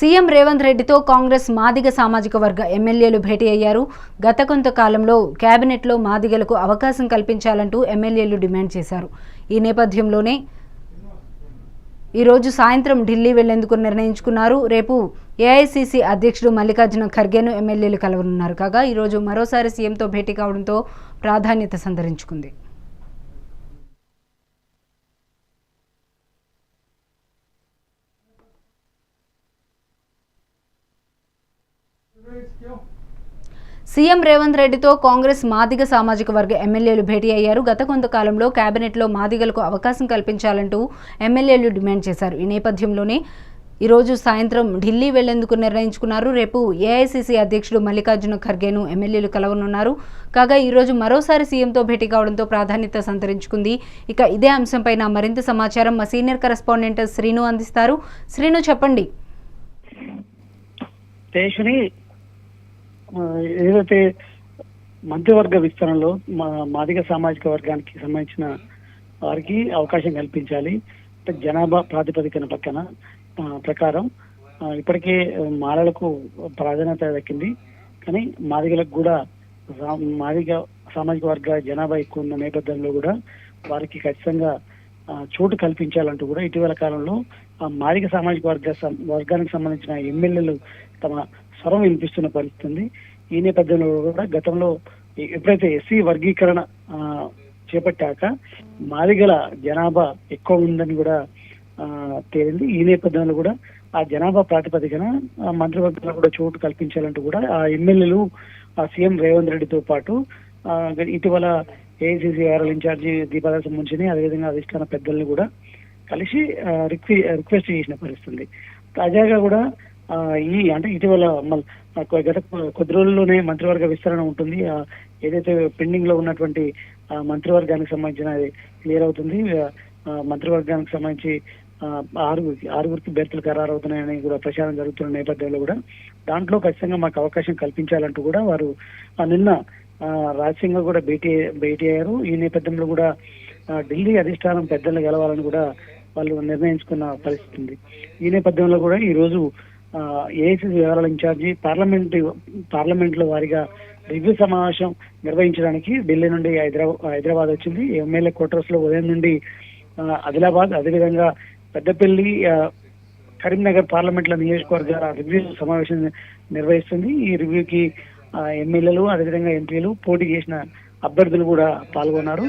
CM Revanth రెడ్డితో కాంగ్రెస్ మాదిగ సామాజిక వర్గ ఎమ్మెల్యేలు భేటీ అయ్యారు. గత కొంతకాలంలో కేబినెట్లో మాదిగలకు అవకాశం కల్పించాలంటూ ఎమ్మెల్యేలు డిమాండ్ చేశారు. ఈ నేపథ్యంలోనే ఈరోజు సాయంత్రం ఢిల్లీ వెళ్ళేందుకు నిర్ణయించుకున్నారు. రేపు ఏఐసిసి అధ్యక్షుడు మల్లికార్జున ఖర్గేను ఎమ్మెల్యేలు కలవనున్నారు. కాగా ఈరోజు మరోసారి సీఎంతో భేటీ కావడంతో ప్రాధాన్యత సంతరించుకుంది. సీఎం రేవంత్ రెడ్డితో కాంగ్రెస్ మాదిగ సామాజిక వర్గ ఎమ్మెల్యేలు భేటీ అయ్యారు. గత కొంతకాలంలో కేబినెట్లో మాదిగలకు అవకాశం కల్పించాలంటూ ఎమ్మెల్యేలు డిమాండ్ చేశారు. ఈ నేపథ్యంలోనే ఈరోజు సాయంత్రం ఢిల్లీ వెళ్ళేందుకు నిర్ణయించుకున్నారు. రేపు ఏఐసిసి అధ్యక్షుడు మల్లికార్జున ఖర్గేను ఎమ్మెల్యేలు కలవనున్నారు. కాగా ఈరోజు మరోసారి సీఎంతో భేటీ కావడంతో ప్రాధాన్యత సంతరించుకుంది. ఇక ఇదే అంశంపైన మరింత సమాచారం మా సీనియర్ కరెస్పాండెంట్ శ్రీను అందిస్తారు. శ్రీను చెప్పండి. ఏదైతే మధ్యవర్గ విస్తరణలో మా మాదిగ సామాజిక వర్గానికి సంబంధించిన వారికి అవకాశం కల్పించాలి. అంటే జనాభా ప్రాతిపదికన పక్కన ప్రకారం ఆ, ఇప్పటికే మాలలకు ప్రాధాన్యత దక్కింది. కానీ మాదిగలకు కూడా సా- మాదిగ సామాజిక వర్గ జనాభా ఎక్కువ ఉన్న నేపథ్యంలో కూడా వారికి ఖచ్చితంగా ఆ, చోటు కల్పించాలంటూ కూడా ఇటీవల కాలంలో ఆ మాదిగ సామాజిక వర్గ సం- వర్గానికి సంబంధించిన ఎమ్మెల్యేలు తమ స్వరం వినిపిస్తున్న పరిస్థితి ఉంది ఈ నేపథ్యంలో కూడా గతంలో ఎప్పుడైతే ఎస్సీ వర్గీకరణ చేపట్టాక మాదిగల జనాభా ఎక్కువ ఉందని కూడా తేలింది. ఈ నేపథ్యంలో కూడా ఆ జనాభా ప్రాతిపదికన మంత్రివర్గంలో కూడా చోటు కల్పించాలంటూ కూడా ఆ ఎమ్మెల్యేలు ఆ సీఎం రేవంత్ రెడ్డితో పాటు ఇటీవల ఏఐసిసి ఆర్ఎల్ ఇన్ఛార్జి దీపాదాస ముంచిని అదేవిధంగా అధిష్టాన పెద్దల్ని కూడా కలిసి రిక్వె రిక్వెస్ట్ చేసిన పరిస్థితి తాజాగా కూడా ఈ అంటే ఇటీవల మల్- గత కొద్ది రోజుల్లోనే మంత్రివర్గ విస్తరణ ఉంటుంది. ఆ, ఏదైతే పెండింగ్లో ఉన్నటువంటి ఆ, మంత్రివర్గానికి సంబంధించిన క్లియర్ అవుతుంది. ఆ, మంత్రివర్గానికి సంబంధించి ఆ, ఆరుగురికి ఆరుగురికి బెర్తులు ఖరారు అవుతున్నాయని కూడా ప్రచారం జరుగుతున్న నేపథ్యంలో కూడా దాంట్లో ఖచ్చితంగా మాకు అవకాశం కల్పించాలంటూ కూడా వారు ఆ, నిన్న ఆ, రాజసింగ్ కూడా భేటీ భేటీ అయ్యారు. ఈ నేపథ్యంలో కూడా ఢిల్లీ అధిష్టానం పెద్దలు గెలవాలని కూడా వాళ్ళు నిర్ణయించుకున్న పరిస్థితి ఉంది. ఈ నేపథ్యంలో కూడా ఈ రోజు ఏఐసిసి వ్యవహారాల ఇన్ఛార్జి పార్లమెంట్ పార్లమెంట్లో వారిగా రివ్యూ సమావేశం నిర్వహించడానికి ఢిల్లీ నుండి హైదరాబాద్ హైదరాబాద్ వచ్చింది. ఎమ్మెల్యే క్వార్టర్స్లో ఉదయం నుండి ఆదిలాబాద్ అదేవిధంగా పెద్దపల్లి కరీంనగర్ కరీంనగర్ పార్లమెంట్ల నియోజకవర్గాల రివ్యూ సమావేశం నిర్వహిస్తుంది. ఈ రివ్యూకి ఎమ్మెల్యేలు అదేవిధంగా ఎంపీలు పోటీ చేసిన అభ్యర్థులు కూడా పాల్గొన్నారు.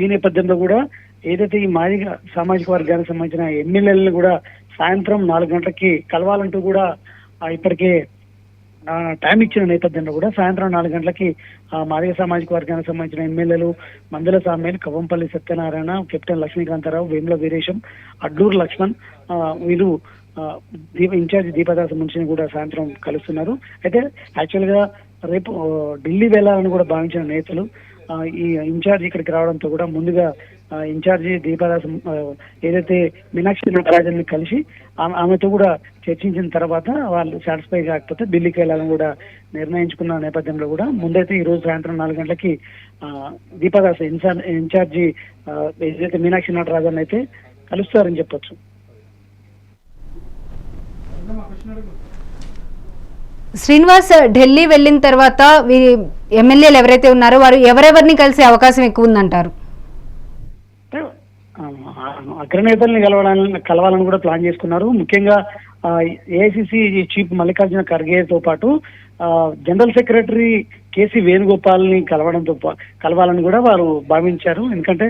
ఈ నేపథ్యంలో కూడా ఏదైతే ఈ మాదిగ సామాజిక వర్గానికి సంబంధించిన ఎమ్మెల్యేలను కూడా సాయంత్రం నాలుగు గంటలకి కలవాలంటూ కూడా ఇప్పటికే ఆ, టైం ఇచ్చిన నేపథ్యంలో కూడా సాయంత్రం నాలుగు గంటలకి ఆ, మాదిగ సామాజిక వర్గానికి సంబంధించిన ఎమ్మెల్యేలు మందుల సామ్యాలు కవ్వంపల్లి సత్యనారాయణ కెప్టెన్ లక్ష్మీకాంతారావు వేముల వీరేశం అడ్లూరు లక్ష్మణ్ ఆ, వీరు దీప ఇన్ఛార్జి దీపదాస మున్షిని కూడా సాయంత్రం కలుస్తున్నారు. అయితే యాక్చువల్గా రేపు ఢిల్లీ వెళ్ళాలని కూడా భావించిన నేతలు ఈ ఇన్ఛార్జ్ ఇక్కడికి రావడంతో కూడా ముందుగా ఇన్ఛార్జి దీపదాస్ ఏదైతే మీనాక్షి నటరాజన్ కలిసి ఆమె ఆమెతో కూడా చర్చించిన తర్వాత వాళ్ళు సాటిస్ఫై కాకపోతే ఢిల్లీకి వెళ్ళాలని కూడా నిర్ణయించుకున్న నేపథ్యంలో కూడా ముందైతే ఈ రోజు సాయంత్రం నాలుగు గంటలకి ఆ, ఇన్ఛార్జి ఏదైతే మీనాక్షి నటరాజన్ అయితే కలుస్తారని చెప్పొచ్చు. శ్రీనివాస్ ఢిల్లీ వెళ్ళిన తర్వాత ఎమ్మెల్యేలు ఎవరైతే ఉన్నారో వారు ఎవరెవరిని కలిసే అవకాశం ఎక్కువ ఉందంటారు అగ్రనేతల్ని కలవడానికి కలవాలని కూడా ప్లాన్ చేసుకున్నారు. ముఖ్యంగా ఏఐసిసి చీఫ్ మల్లికార్జున ఖర్గేతో పాటు జనరల్ సెక్రటరీ కేసీ వేణుగోపాల్ని కలవడంతో కలవాలని కూడా వారు భావించారు. ఎందుకంటే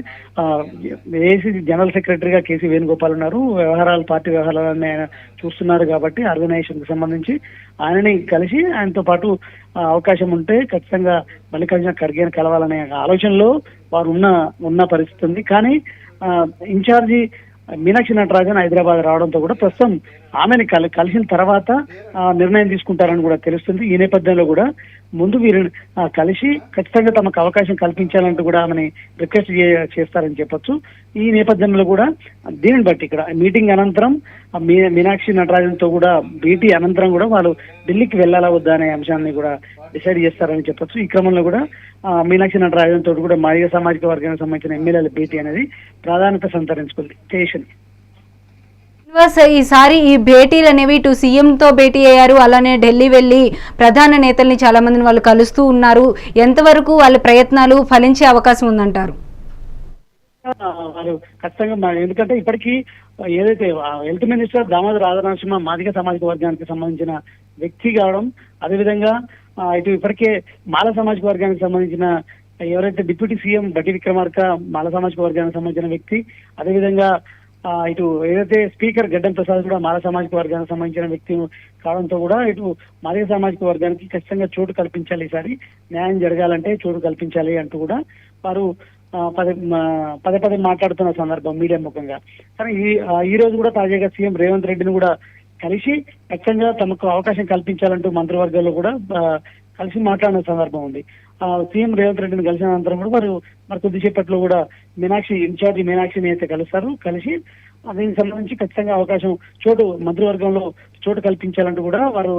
ఏసీ జనరల్ సెక్రటరీగా కేసీ వేణుగోపాల్ ఉన్నారు. వ్యవహారాలు పార్టీ వ్యవహారాలని ఆయన చూస్తున్నారు కాబట్టి ఆర్గనైజేషన్కి సంబంధించి ఆయనని కలిసి ఆయనతో పాటు అవకాశం ఉంటే ఖచ్చితంగా మల్లికార్జున ఖర్గేని కలవాలనే ఆలోచనలో వారు ఉన్న ఉన్న పరిస్థితి ఉంది. కానీ ఆ, ఇన్ఛార్జి మీనాక్షి నటరాజన్ హైదరాబాద్ రావడంతో కూడా ప్రస్తుతం ఆమెని కలి కలిసిన తర్వాత ఆ, నిర్ణయం తీసుకుంటారని కూడా తెలుస్తుంది. ఈ నేపథ్యంలో కూడా ముందు వీరు కలిసి ఖచ్చితంగా తమకు అవకాశం కల్పించాలంటూ కూడా ఆమెని రిక్వెస్ట్ చేస్తారని చెప్పొచ్చు. ఈ నేపథ్యంలో కూడా దీనిని బట్టి ఇక్కడ మీటింగ్ అనంతరం మీ- మీనాక్షి నటరాజన్తో కూడా భేటీ అనంతరం కూడా వాళ్ళు ఢిల్లీకి వెళ్ళాలా వద్దా అనే అంశాన్ని కూడా డిసైడ్ చేస్తారని చెప్పొచ్చు. ఈ క్రమంలో కూడా మీనాక్షి నటరాజన్ తోటి కూడా మాదిగ సామాజిక వర్గానికి సంబంధించిన ఎమ్మెల్యేల భేటీ అనేది ప్రాధాన్యత సంతరించుకుంది. స్టేషన్ ఈసారి ఈ భేటీలు అనేవి ఇటు సీఎంతో భేటీ అయ్యారు. అలానే ఢిల్లీ వెళ్ళి ప్రధాన నేతల్ని చాలా మందిని వాళ్ళు కలుస్తూ ఉన్నారు. ఎంతవరకు వాళ్ళ ప్రయత్నాలు ఫలించే అవకాశం ఉందంటారు? వారు ఖచ్చితంగా ఎందుకంటే ఇప్పటికీ ఏదైతే హెల్త్ మినిస్టర్ దామోదర్ రాజనరసింహ మాదిగ సామాజిక వర్గానికి సంబంధించిన వ్యక్తి కావడం అదేవిధంగా ఇటు ఇప్పటికే మాల సామాజిక వర్గానికి సంబంధించిన ఎవరైతే డిప్యూటీ సీఎం బట్టి విక్రమార్క మాల సామాజిక వర్గానికి సంబంధించిన వ్యక్తి అదేవిధంగా ఆ, ఇటు ఏదైతే స్పీకర్ గడ్డం ప్రసాద్ కూడా మాల సామాజిక వర్గానికి సంబంధించిన వ్యక్తి కావడంతో కూడా ఇటు మాదిగ సామాజిక వర్గానికి ఖచ్చితంగా చోటు కల్పించాలి ఈసారి. న్యాయం జరగాలంటే చోటు కల్పించాలి అంటూ కూడా వారు పదే పదే పదే మాట్లాడుతున్న సందర్భం మీడియా ముఖంగా. కానీ ఈ ఈ రోజు కూడా తాజాగా సీఎం రేవంత్ రెడ్డిని కూడా కలిసి ఖచ్చితంగా తమకు అవకాశం కల్పించాలంటూ మంత్రివర్గంలో కూడా కలిసి మాట్లాడిన సందర్భం ఉంది. ఆ, సీఎం రేవంత్ రెడ్డిని కలిసిన అనంతరం కూడా వారు మరి కొద్దిసేపట్లో కూడా మీనాక్షి ఇన్ఛార్జి మీనాక్షిని అయితే కలుస్తారు. కలిసి దీనికి సంబంధించి ఖచ్చితంగా అవకాశం చోటు మంత్రివర్గంలో చోటు కల్పించాలంటూ కూడా వారు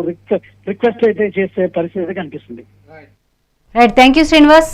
రిక్వెస్ట్ అయితే చేసే పరిస్థితి అయితే కనిపిస్తుంది. Right thank you Srinivas